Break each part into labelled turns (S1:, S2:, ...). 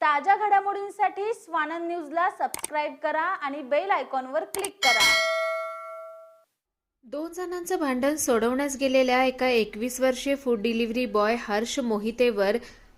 S1: ताज्या घडामोडींसाठी स्वानंद न्यूजला सबस्क्राईब करा आणि बेल आयकॉनवर क्लिक करा.
S2: दोन जणांचं भांडण सोडवण्यास गेलेल्या एका एकवीस वर्षीय फूड डिलिव्हरी बॉय हर्ष मोहितेवर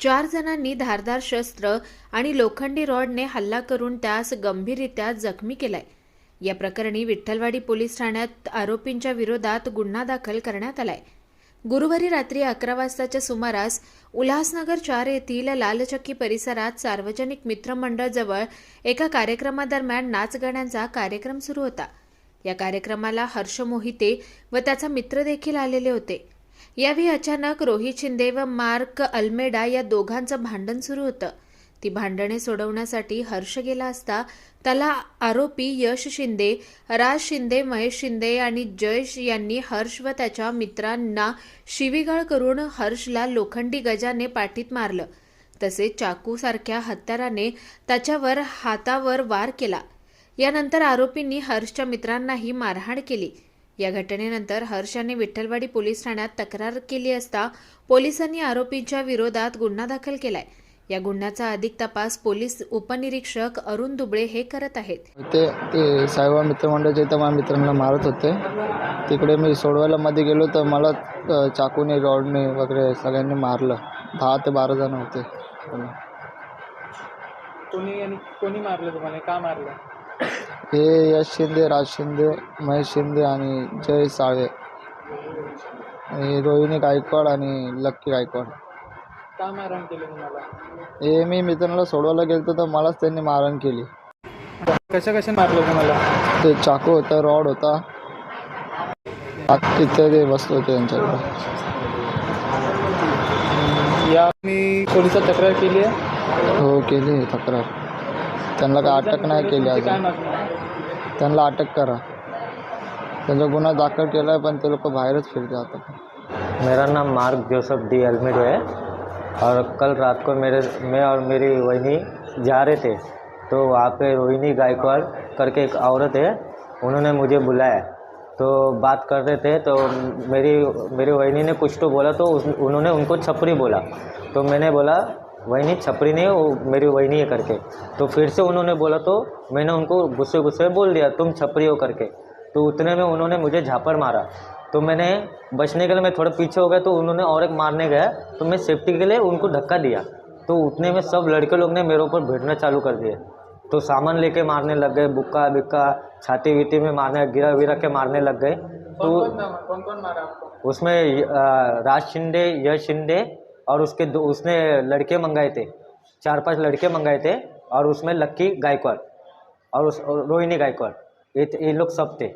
S2: चार जणांनी धारदार शस्त्र आणि लोखंडी रॉडने हल्ला करून त्यास गंभीररित्या जखमी केलाय. या प्रकरणी विठ्ठलवाडी पोलीस ठाण्यात आरोपींच्या विरोधात गुन्हा दाखल करण्यात आलाय. गुरुवारी रात्री अकरा वाजताच्या सुमारास उल्हासनगर चार येथील लालचक्की परिसरात सार्वजनिक मित्रमंडळजवळ एका कार्यक्रमादरम्यान नाचगाण्यांचा कार्यक्रम सुरू होता. या कार्यक्रमाला हर्ष मोहिते व त्याचा मित्र देखील आलेले होते. यावेळी अचानक रोहित शिंदे व मार्क अल्मेडा या दोघांचं भांडण सुरू होतं. ती भांडणे सोडवण्यासाठी हर्ष गेला असता त्याला आरोपी यश शिंदे राज शिंदे महेश शिंदे आणि जयश यांनी हर्ष व त्याच्या मित्रांना शिवीगाळ करून हर्षला लोखंडी गजाने पाठीत मारलं. तसेच चाकूसारख्या हत्याराने त्याच्यावर हातावर वार केला. यानंतर आरोपींनी हर्षच्या मित्रांनाही मारहाण केली. या घटनेनंतर हर्ष यांनी विठ्ठलवाडी पोलीस ठाण्यात तक्रार केली असता पोलिसांनी आरोपींच्या विरोधात गुन्हा दाखल केलाय. या गुन्ह्याचा अधिक तपास पोलीस उपनिरीक्षक अरुण दुबळे हे करत आहेत.
S3: ते ते साईबाबा मित्रमंडळाच्या इथं माझ्या मित्रांना मारत होते. तिकडे मी सोडवायला मध्ये गेलो तर मला अ, चाकूने रॉडने वगैरे सगळ्यांनी मारलं. दहा ते बारा जण होते.
S4: कोणी आणि कोणी मारलं तुम्हाला? का मारलं?
S3: हे यश शिंदे राज शिंदे महेश शिंदे आणि जय साळे आणि रोहिणी गायकवाड आणि लक्की गायकवाड.
S4: का मारहाण केली तुम्हाला?
S3: हे मी मित्रांना सोडवायला गेलो तर मलाच त्यांनी मारहाण केली.
S4: कशा कशा मारलं तुम्हाला?
S3: ते चाकू होता रॉड होता. इत्यादी वस्तू होते त्यांच्याकडे.
S4: या मी पोलिसात तक्रार केली आहे.
S3: हो केली आहे तक्रार. त्यांना काय अटक नाही केली
S4: तुमची काय
S3: अजून.
S4: मागणी आहे?
S3: त्यांना अटक करा. त्यांचा गुन्हा दाखल केला आहे पण ते लोक बाहेरच फिरते आता.
S5: मेरा नाम मार्क जोसेफ डी एलमिडो है। और कल रात को मेरे मैं और मेरी वहिनी जा रहे थे तो वहाँ पे रोहिणी गायकवाड़ करके एक औरत है उन्होंने मुझे बुलाया। तो बात कर रहे थे तो मेरी मेरी वहिनी ने कुछ तो बोला तो उस, उन्होंने उनको छपरी बोला। तो मैंने बोला वहिनी छपरी नहीं वो मेरी वहिनी है करके। तो फिर से उन्होंने बोला तो मैंने उनको गुस्से गुस्से बोल दिया तुम छपरी हो करके। तो उतने में उन्होंने मुझे झापड़ मारा। तो मैंने बचने के लिए मैं थोड़ा पीछे हो गया तो उन्होंने और एक मारने गया तो मैं सेफ्टी के लिए उनको धक्का दिया। तो उतने में सब लड़के लोग ने मेरे ऊपर भिड़ना चालू कर दिए। तो सामान लेके मारने लग गए बुक्का बिक्का छाती वीती में मारने गिरा विरा के मारने लग गए। तो
S4: कौन कौन मारा आपको?
S5: उसमें राज शिंदे यश शिंदे और उसके दो उसने लड़के मंगाए थे। चार पाँच लड़के मंगाए थे और उसमें लक्की गायकवाड़ और उस रोहिणी गायकवाड़। ये ये लोग सब थे।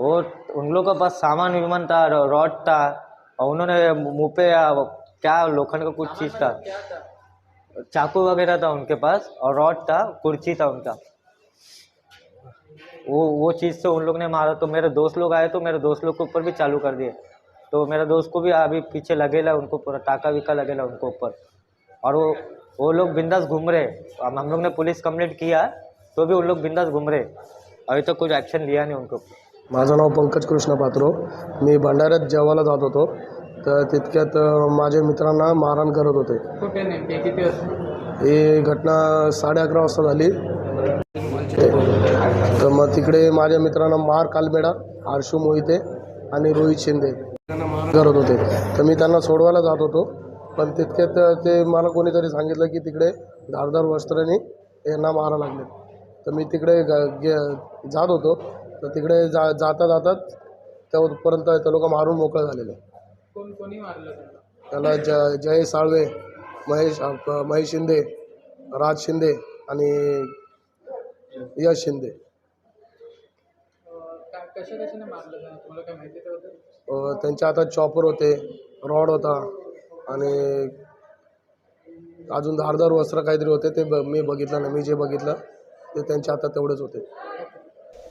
S5: वो उन लोगों का पास सामान विमान था रॉड था और उन्होंने मुँह पे क्या लोखंड का कुछ चीज़ था? चाकू वगैरह था उनके पास और रॉड था कुर्सी था उनका। वो वो चीज़ से उन लोग ने मारा तो मेरे दोस्त लोग आए तो मेरे दोस्त लोग के ऊपर भी चालू कर दिए। तो मेरे दोस्त को भी अभी पीछे लगेला उनको पूरा टाका विका लगेला उनको ऊपर। और वो वो लोग बिंदास घूम रहे। अब हम लोग ने पुलिस कंप्लेंट किया तो भी उन लोग बिंदास घूम रहे। अभी तक कुछ एक्शन लिया नहीं उनको
S6: माझं नाव पंकज कृष्ण पात्रो. मी भंडाऱ्यात जेवायला जात होतो. तर तितक्यात माझ्या मित्रांना मारहाण करत होते. ही घटना साडे अकरा वाजता झाली. तर मग तिकडे माझ्या मित्रांना मार कालमेडा आरशू मोहिते आणि रोहित शिंदे करत होते. तर मी त्यांना सोडवायला जात होतो. पण तितक्यात ते मला कोणीतरी सांगितलं की तिकडे धारदार वस्त्राने यांना मारा लागले. तर मी तिकडे ग- गे- जात होतो. तर तिकडे जा जाता जातात तेव्हापर्यंत ते लोक मारून मोकळे झालेले.
S4: कोण कोणी मारलं त्यांना?
S6: त्याला ज जय साळवे महेश महेश शिंदे राज शिंदे आणि यश शिंदे. त्यांच्या हातात चॉपर होते रॉड होता आणि अजून धारदार वस्त्र काहीतरी होते ते ब मी बघितलं नाही मी जे बघितलं ते त्यांच्या हातात तेवढेच होते.